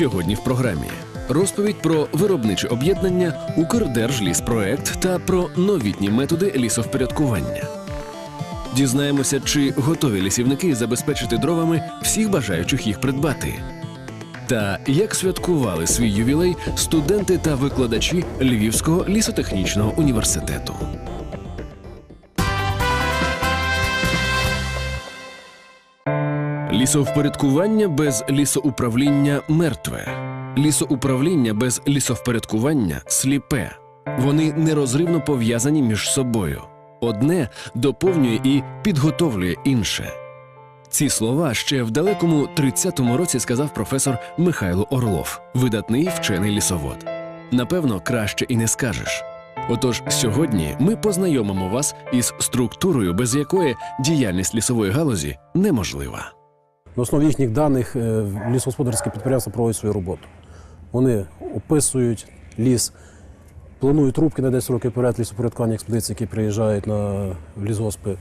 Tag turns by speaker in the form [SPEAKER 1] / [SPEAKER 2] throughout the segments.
[SPEAKER 1] Сьогодні в програмі розповідь про виробниче об'єднання Укрдержліспроект та про новітні методи лісовпорядкування. Дізнаємося, чи готові лісівники забезпечити дровами всіх бажаючих їх придбати. Та як святкували свій ювілей студенти та викладачі Львівського лісотехнічного університету. Лісовпорядкування без лісоуправління мертве. Лісоуправління без лісовпорядкування сліпе. Вони нерозривно пов'язані між собою. Одне доповнює і підготовлює інше. Ці слова ще в далекому 30-му році сказав професор Михайло Орлов, видатний вчений лісовод. Напевно, краще і не скажеш. Отож, сьогодні ми познайомимо вас із структурою, без якої діяльність лісової галузі неможлива.
[SPEAKER 2] На основі їхніх даних е, лісогосподарські підприємства проводять свою роботу. Вони описують ліс, планують рубки на 10 років перед лісопорядкування експедицій, які приїжджають на лісгоспи.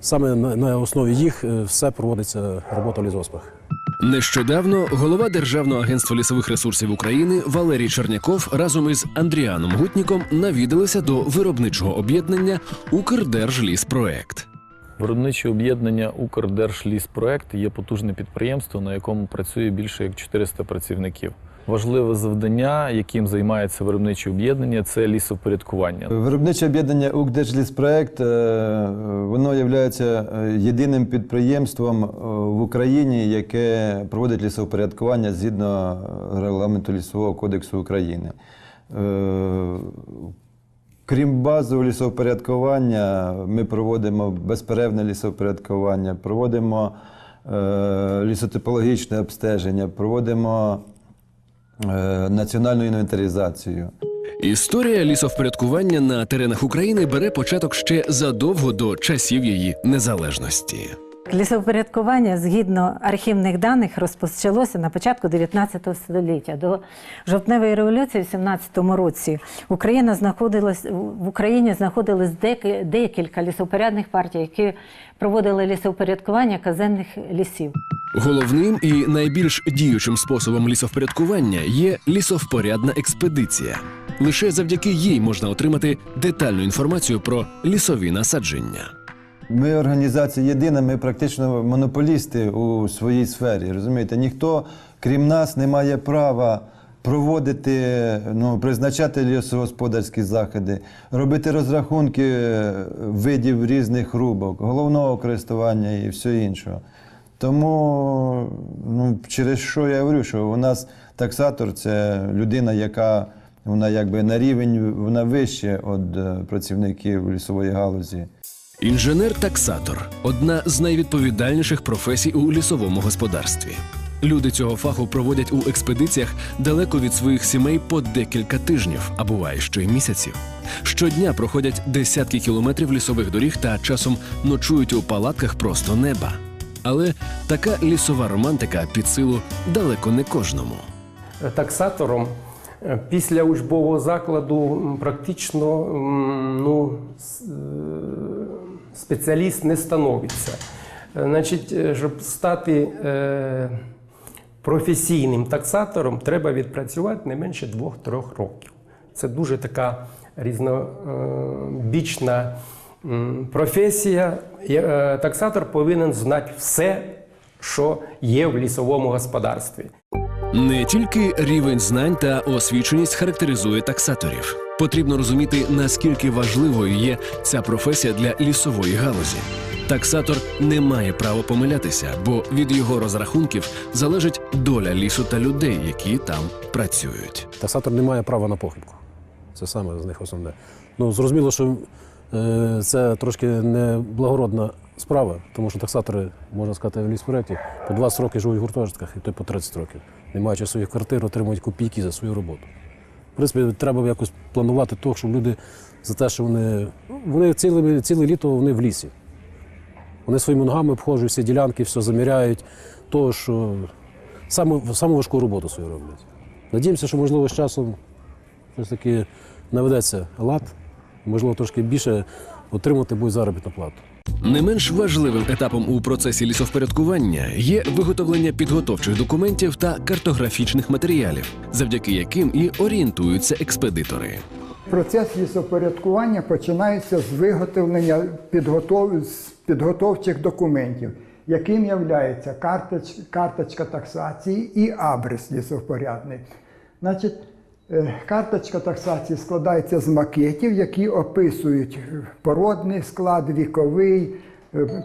[SPEAKER 2] Саме на, на основі їх е, все проводиться робота в лісгоспах.
[SPEAKER 1] Нещодавно голова Державного агентства лісових ресурсів України Валерій Черняков разом із Андріаном Гутніком навідалися до виробничого об'єднання Укрдержліспроект.
[SPEAKER 3] Виробниче об'єднання Укрдержліспроект є потужне підприємство, на якому працює більше як 400 працівників. Важливе завдання, яким займається виробниче об'єднання, це лісовпорядкування.
[SPEAKER 4] Виробниче об'єднання «Укрдержліспроект» е, воно є єдиним підприємством е, в Україні, яке проводить лісовпорядкування згідно регламенту Лісового кодексу України. Крім базового лісовпорядкування, ми проводимо безперервне лісовпорядкування, проводимо е, лісотипологічне обстеження, проводимо е, національну інвентаризацію.
[SPEAKER 1] Історія лісовпорядкування на теренах України бере початок ще задовго до часів її незалежності.
[SPEAKER 5] Лісовпорядкування згідно архівних даних розпочалося на початку 19 століття. До жовтневої революції в 17 році Україна знаходилась в Україні знаходилось деки- декілька лісовпорядних партій, які проводили лісовпорядкування казенних лісів.
[SPEAKER 1] Головним і найбільш діючим способом лісовпорядкування є лісовпорядна експедиція. Лише завдяки їй можна отримати детальну інформацію про лісові насадження.
[SPEAKER 4] Ми організація єдина, ми практично монополісти у своїй сфері. Розумієте, ніхто, крім нас, не має права проводити, ну, призначати лісогосподарські заходи, робити розрахунки е, видів різних рубок, головного користування і все іншого. Тому, ну, через що я говорю, що у нас таксатор це людина, яка вона якби на рівень вона вище від е, працівників лісової галузі.
[SPEAKER 1] Інженер-таксатор одна з найвідповідальніших професій у лісовому господарстві. Люди цього фаху проводять у експедиціях далеко від своїх сімей по декілька тижнів, а буває що й місяців. Щодня проходять десятки кілометрів лісових доріг та часом ночують у палатках просто неба. Але така лісова романтика під силу далеко не кожному.
[SPEAKER 6] таксатором е, після учбового закладу практично ну, е, спеціаліст не становиться. Е, Значить, е, щоб стати е, професійним таксатором, треба відпрацювати не менше 2-3 років. Це дуже така різнобічна професія. Таксатор повинен знати все, що є в лісовому господарстві.
[SPEAKER 1] Не тільки рівень знань та освіченість характеризує таксаторів. Потрібно розуміти, наскільки важливою є ця професія для лісової галузі. Таксатор не має права помилятися, бо від його розрахунків залежить доля лісу та людей, які там працюють.
[SPEAKER 2] Таксатор не має права на похибку. Це саме з них основне. Ну, зрозуміло, що е, це трошки не благородна справа, тому що таксатори, можна сказати, в ліспроекті по 20 років живуть в гуртожитках, і то по 30 років. Не маючи своїх квартир, отримують копійки за свою роботу. В принципі, треба якось планувати того, щоб люди за те, що вони. ну, Вони ціле, ціле літо вони в лісі. Вони своїми ногами обходжують всі ділянки, все заміряють, того, що саме, саму важку роботу свою роблять. Надіємося, що можливо з часом ж таки наведеться лад, можливо, трошки більше отримати буде заробітну плату.
[SPEAKER 1] Не менш важливим етапом у процесі лісовпорядкування є виготовлення підготовчих документів та картографічних матеріалів, завдяки яким і орієнтуються експедитори.
[SPEAKER 7] Процес лісопорядкування починається з виготовлення підготов... підготовчих документів, яким є карточ... карточка таксації і абрис лісовпорядний. Значить, карточка таксації складається з макетів, які описують е, породний склад, віковий, е,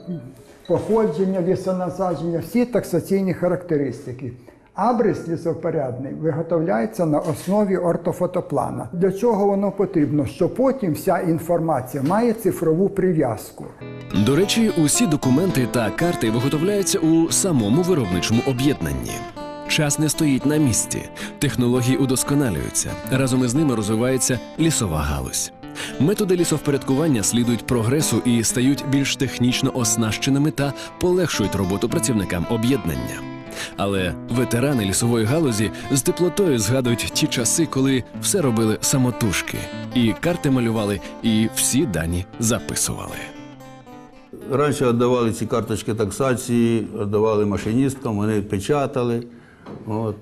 [SPEAKER 7] походження лісонасадження, всі таксаційні характеристики. Абрис лісопорядний виготовляється на основі ортофотоплана. Для чого воно потрібно? Що потім вся інформація має цифрову прив'язку.
[SPEAKER 1] До речі, усі документи та карти виготовляються у самому виробничому об'єднанні. Час не стоїть на місці, технології удосконалюються. Разом із ними розвивається лісова галузь. Методи лісовпорядкування слідують прогресу і стають більш технічно оснащеними та полегшують роботу працівникам об'єднання. Але ветерани лісової галузі з теплотою згадують ті часи, коли все робили самотужки, і карти малювали, і всі дані записували.
[SPEAKER 8] Раніше віддавали ці карточки таксації, віддавали машиністкам, вони печатали. От.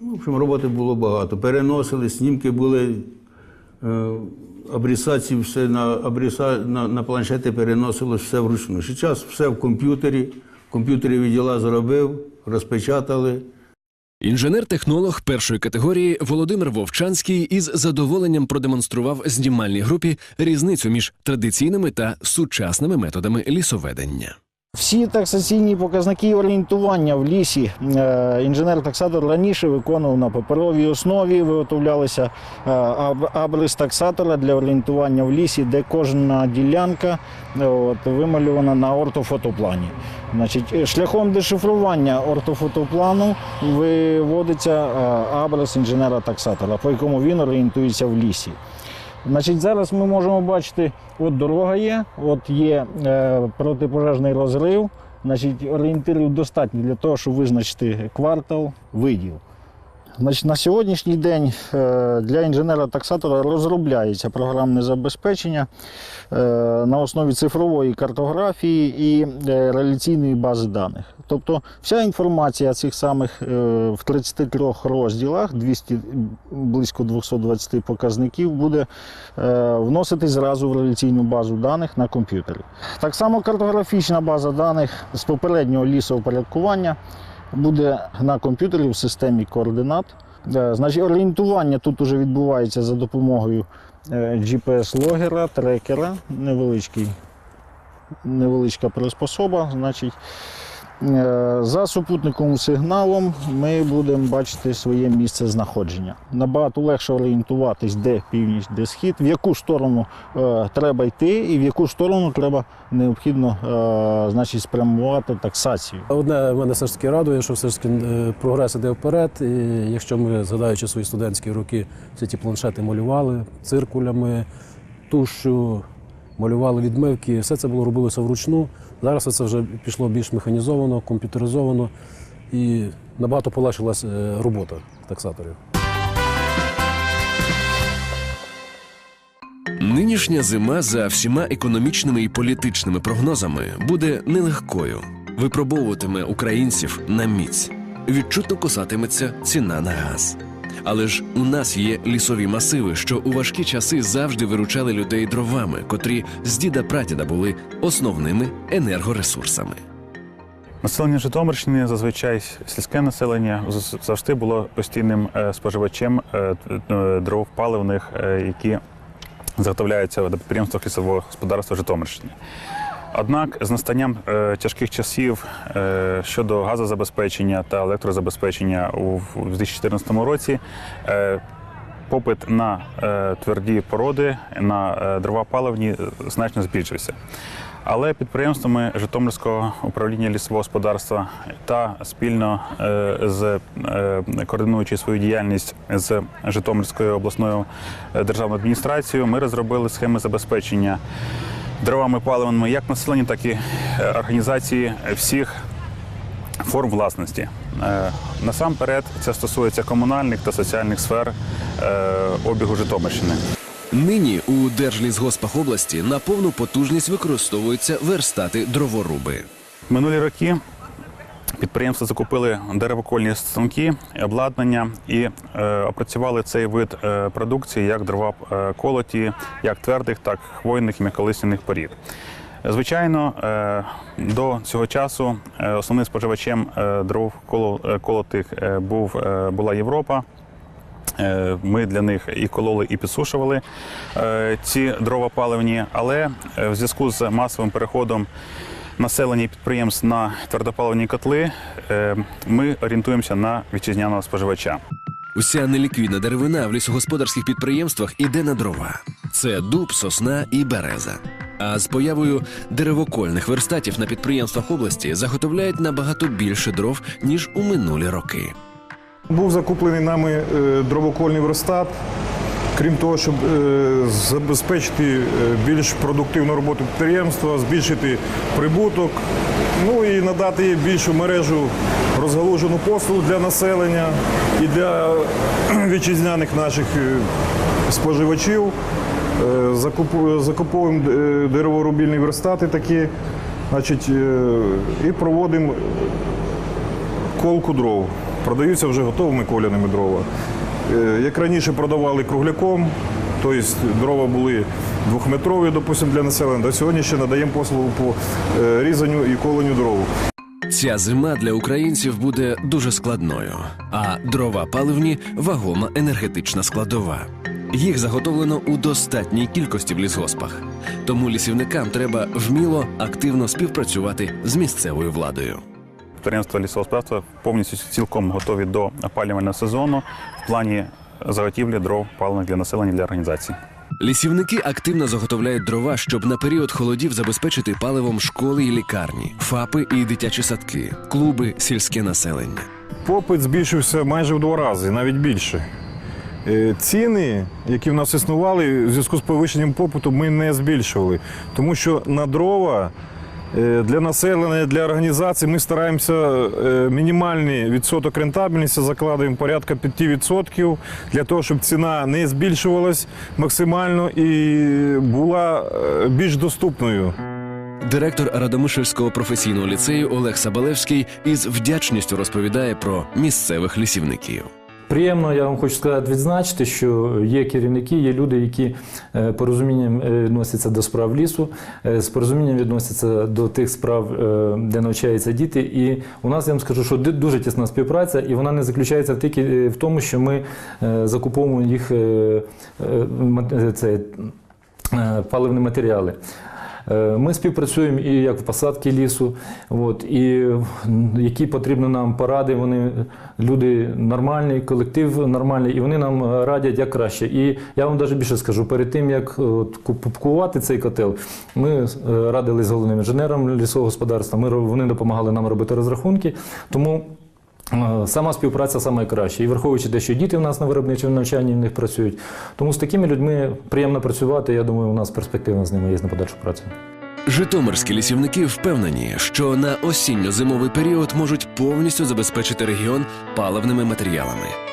[SPEAKER 8] Ну, В общем, роботи було багато. Переносили, снімки були, е, обрісації все на, обріса, на, на планшети переносилось все вручну. Зараз все в комп'ютері. В комп'ютері відділа зробив, розпечатали.
[SPEAKER 1] Інженер-технолог першої категорії Володимир Вовчанський із задоволенням продемонстрував знімальній групі різницю між традиційними та сучасними методами лісоведення.
[SPEAKER 9] Всі таксаційні показники орієнтування в лісі е, інженер-таксатор раніше виконував на паперовій основі, виготовлялися е, абрис таксатора для орієнтування в лісі, де кожна ділянка е, от, вималювана на ортофотоплані. Значить, шляхом дешифрування ортофотоплану виводиться абрис інженера-таксатора, по якому він орієнтується в лісі. Значить, зараз ми можемо бачити, от дорога є, от є е, протипожежний розрив. Значить, орієнтирів достатньо для того, щоб визначити квартал виділ. Значить, на сьогоднішній день е, для інженера-таксатора розробляється програмне забезпечення е, на основі цифрової картографії і е, реляційної бази даних. Тобто вся інформація цих самих е, в 33 розділах, 200, близько 220 показників, буде е, вноситись зразу в реляційну базу даних на комп'ютері. Так само картографічна база даних з попереднього лісовпорядкування буде на комп'ютері в системі координат. Е, Значить, орієнтування тут вже відбувається за допомогою GPS-логера, трекера, невеличкий, невеличка приспособа. Значить, за супутниковим сигналом ми будемо бачити своє місце знаходження. Набагато легше орієнтуватись, де північ, де схід, в яку сторону е, треба йти і в яку сторону треба необхідно е, значить, спрямувати таксацію.
[SPEAKER 2] Одне мене все ж таки радує, що все ж таки е, прогрес іде вперед. І якщо ми, згадаючи свої студентські роки, всі ті планшети малювали циркулями, тушю, малювали відмивки, все це було робилося вручну. Зараз це вже пішло більш механізовано, комп'ютеризовано і набагато полегшилась е, робота таксаторів.
[SPEAKER 1] Нинішня зима за всіма економічними і політичними прогнозами буде нелегкою. Випробовуватиме українців на міць. Відчутно косатиметься ціна на газ. Але ж у нас є лісові масиви, що у важкі часи завжди виручали людей дровами, котрі з діда прадіда були основними енергоресурсами.
[SPEAKER 10] Населення Житомирщини, зазвичай сільське населення, завжди було постійним е, споживачем е, е, дров паливних, які заготовляються на підприємствах лісового господарства Житомирщини. Однак з настанням е, тяжких часів е, щодо газозабезпечення та електрозабезпечення у в 2014 році е, попит на е, тверді породи, на е, дрова паливні значно збільшився. Але підприємствами Житомирського управління лісового господарства та спільно е, з е, координуючи свою діяльність з Житомирською обласною е, державною адміністрацією, ми розробили схеми забезпечення дровами паливними як населення, так і е, організації всіх форм власності. Е, Насамперед, це стосується комунальних та соціальних сфер е, обігу Житомирщини.
[SPEAKER 1] Нині у Держлісгоспах області на повну потужність використовуються верстати дроворуби.
[SPEAKER 10] Минулі роки підприємства закупили деревокольні станки, обладнання і е, опрацювали цей вид е, продукції як дрова е, колоті, як твердих, так хвойних і м'яколисняних порід. Звичайно, е, до цього часу е, основним споживачем е, дров коло- е, колотих е, був, е, була Європа. Е, Ми для них і кололи, і підсушували е, ці дрова паливні, але е, в зв'язку з масовим переходом населення і підприємств на твердопаливні котли е, ми орієнтуємося на вітчизняного споживача.
[SPEAKER 1] Уся неліквідна деревина в лісогосподарських підприємствах іде на дрова. Це дуб, сосна і береза. А з появою деревокольних верстатів на підприємствах області заготовляють набагато більше дров, ніж у минулі роки.
[SPEAKER 11] Був закуплений нами е, дровокольний верстат. Крім того, щоб е, забезпечити е, більш продуктивну роботу підприємства, збільшити прибуток, ну і надати більшу мережу розгалужену послуг для населення і для вітчизняних наших е, споживачів. Закуповуємо дереворубільні верстати такі, значить, і проводимо колку дров. Продаються вже готовими коляними дрова. Е, Як раніше продавали кругляком, тобто дрова були двохметрові, допустимо, для населення, до сьогодні ще надаємо послугу по е, різанню і коленню дров.
[SPEAKER 1] Ця зима для українців буде дуже складною, а дрова паливні вагома енергетична складова. Їх заготовлено у достатній кількості в лісгоспах. Тому лісівникам треба вміло активно співпрацювати з місцевою владою.
[SPEAKER 10] Підприємства лісогосподарства повністю цілком готові до опалювального сезону в плані заготівлі дров паливних для населення для організацій.
[SPEAKER 1] Лісівники активно заготовляють дрова, щоб на період холодів забезпечити паливом школи і лікарні, ФАПи і дитячі садки, клуби, сільське населення.
[SPEAKER 11] Попит збільшився майже в два рази, навіть більше. Е, Ціни, які в нас існували, в зв'язку з повищенням попиту, ми не збільшували. Тому що на дрова для населення, для організацій ми стараємося е, мінімальний відсоток рентабельності закладуємо порядка 5% для того, щоб ціна не збільшувалась максимально і була е, більш доступною.
[SPEAKER 1] Директор Радомишльського професійного ліцею Олег Сабалевський із вдячністю розповідає про місцевих лісівників.
[SPEAKER 12] Приємно, я вам хочу сказати, відзначити, що є керівники, є люди, які е, порозумінням е, відносяться до справ лісу, е, з порозумінням відносяться до тих справ, де навчаються діти. І у нас я вам скажу, що дуже тісна співпраця, і вона не заключається тільки в тому, що ми закуповуємо їх це, паливні матеріали. Е, Ми співпрацюємо і як в посадці лісу, от, і які потрібні нам поради. Вони люди нормальні, колектив нормальний, і вони нам радять як краще. І я вам навіть більше скажу, перед тим як купувати цей котел, ми е, радили з головним інженером лісового господарства. Ми вони допомагали нам робити розрахунки. Тому Сама співпраця саме краща. І враховуючи те, що діти в нас на виробничому навчанні в них працюють. Тому з такими людьми приємно працювати. Я думаю, у нас перспектива з ними є на подальшу працю.
[SPEAKER 1] Житомирські лісівники впевнені, що на осінньо-зимовий період можуть повністю забезпечити регіон паливними матеріалами.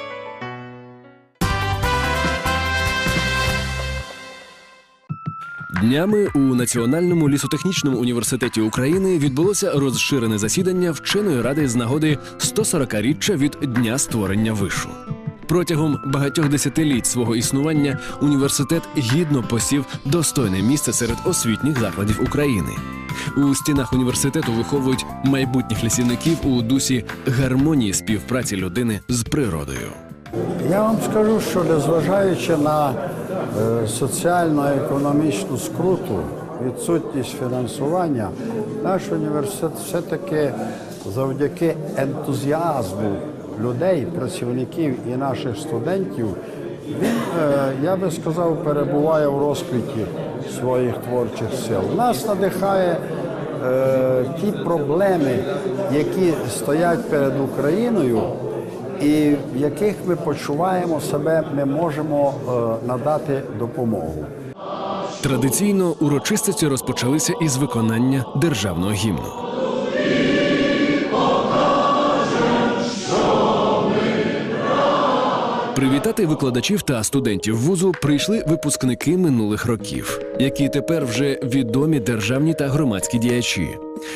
[SPEAKER 1] Днями у Національному лісотехнічному університеті України відбулося розширене засідання вченої ради з нагоди 140-річчя від дня створення вишу. Протягом багатьох десятиліть свого існування університет гідно посів достойне місце серед освітніх закладів України. У стінах університету виховують майбутніх лісівників у дусі гармонії співпраці людини з природою.
[SPEAKER 13] Я вам скажу, що незважаючи на соціально-економічну скруту, відсутність фінансування, наш університет все-таки завдяки ентузіазму людей, працівників і наших студентів, він, е, я би сказав, перебуває в розквіті своїх творчих сил. Нас надихає е, ті проблеми, які стоять перед Україною і в яких ми почуваємо себе, ми можемо е, надати допомогу.
[SPEAKER 1] Традиційно урочистості розпочалися із виконання державного гімну. Привітати викладачів та студентів вузу прийшли випускники минулих років, які тепер вже відомі державні та громадські діячі.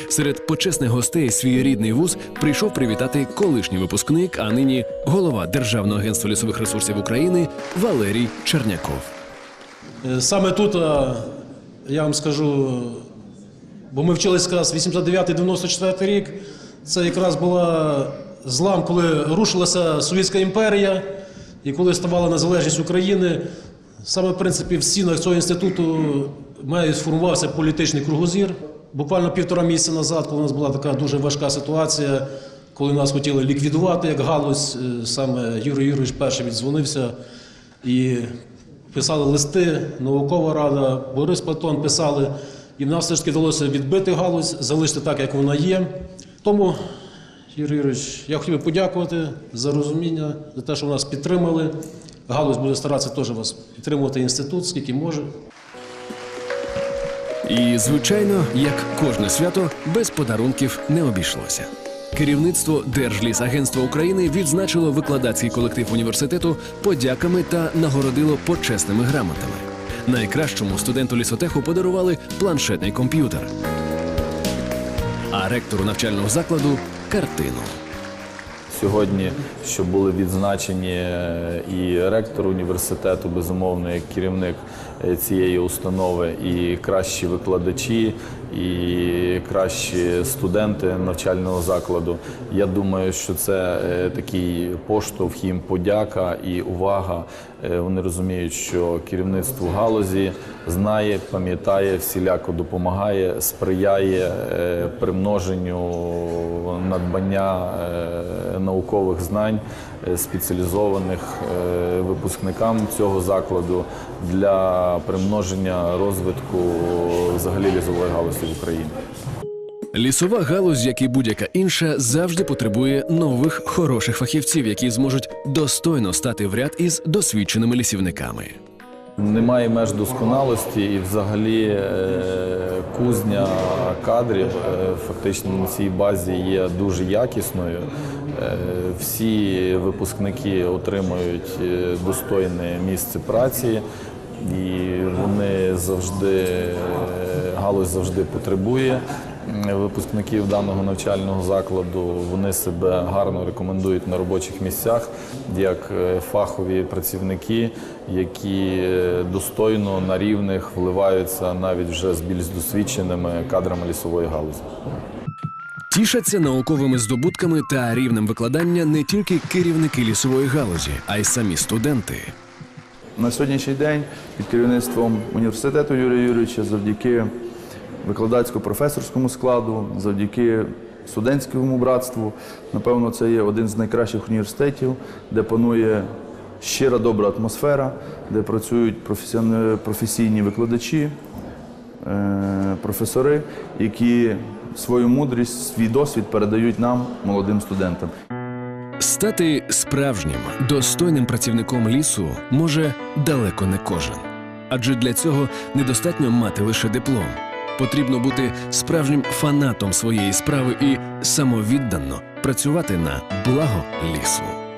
[SPEAKER 1] Серед почесних гостей свій рідний вуз прийшов привітати колишній випускник, а нині голова Державного агентства лісових ресурсів України Валерій Черняков.
[SPEAKER 2] Е, Саме тут, я вам скажу, бо ми вчилися якраз 89-94 рік. Це якраз була злам, коли рушилася Совєтська імперія і коли ставала незалежність України. Саме в принципі в стінах цього інституту має сформувався політичний кругозір. Буквально півтора місяця назад, коли у нас була така дуже важка ситуація, коли нас хотіли ліквідувати як галузь, е, саме Юрій Юрійович перший віддзвонився і писали листи, наукова рада, Борис Платон писали, і в нас все ж таки вдалося відбити галузь, залишити так, як вона є. Тому, Юрій Юрійович, я хотів би подякувати за розуміння, за те, що нас підтримали. Галузь буде старатися теж вас підтримувати інститут, скільки може.
[SPEAKER 1] І, звичайно, як кожне свято, без подарунків не обійшлося. Керівництво Держлісагентства України відзначило викладацький колектив університету подяками та нагородило почесними грамотами. Найкращому студенту лісотеху подарували планшетний комп'ютер, а ректору навчального закладу картину.
[SPEAKER 3] Сьогодні, що були відзначені е, і ректор університету, безумовно, як керівник цієї установи, і кращі викладачі, і кращі студенти навчального закладу. Я думаю, що це е, такий поштовх їм подяка і увага. Е, Вони розуміють, що керівництво галузі знає, пам'ятає, всіляко допомагає, сприяє е, примноженню надбання е, наукових знань е, спеціалізованих е, випускникам цього закладу для примноження розвитку взагалі лісової галузі в Україні.
[SPEAKER 1] Лісова галузь, як і будь-яка інша, завжди потребує нових хороших фахівців, які зможуть достойно стати в ряд із досвідченими лісівниками.
[SPEAKER 3] Немає меж досконалості, і взагалі е, кузня кадрів е, фактично на цій базі є дуже якісною. Е, Всі випускники отримують е, достойне місце праці, і вони завжди е, галузь завжди потребує випускників даного навчального закладу. Вони себе гарно рекомендують на робочих місцях як фахові працівники, які достойно на рівних вливаються навіть вже з більш досвідченими кадрами лісової галузі.
[SPEAKER 1] Тішаться науковими здобутками та рівнем викладання не тільки керівники лісової галузі, а й самі студенти.
[SPEAKER 14] На сьогоднішній день під керівництвом університету Юрія Юрійовича завдяки викладацько-професорському складу, завдяки студентському братству, напевно, це є один з найкращих університетів, де панує щира добра атмосфера, де працюють професійні викладачі, е, професори, які свою мудрість, свій досвід передають нам, молодим студентам.
[SPEAKER 1] Стати справжнім достойним працівником лісу може далеко не кожен. Адже для цього недостатньо мати лише диплом. Потрібно бути справжнім фанатом своєї справи і самовіддано працювати на благо лісу.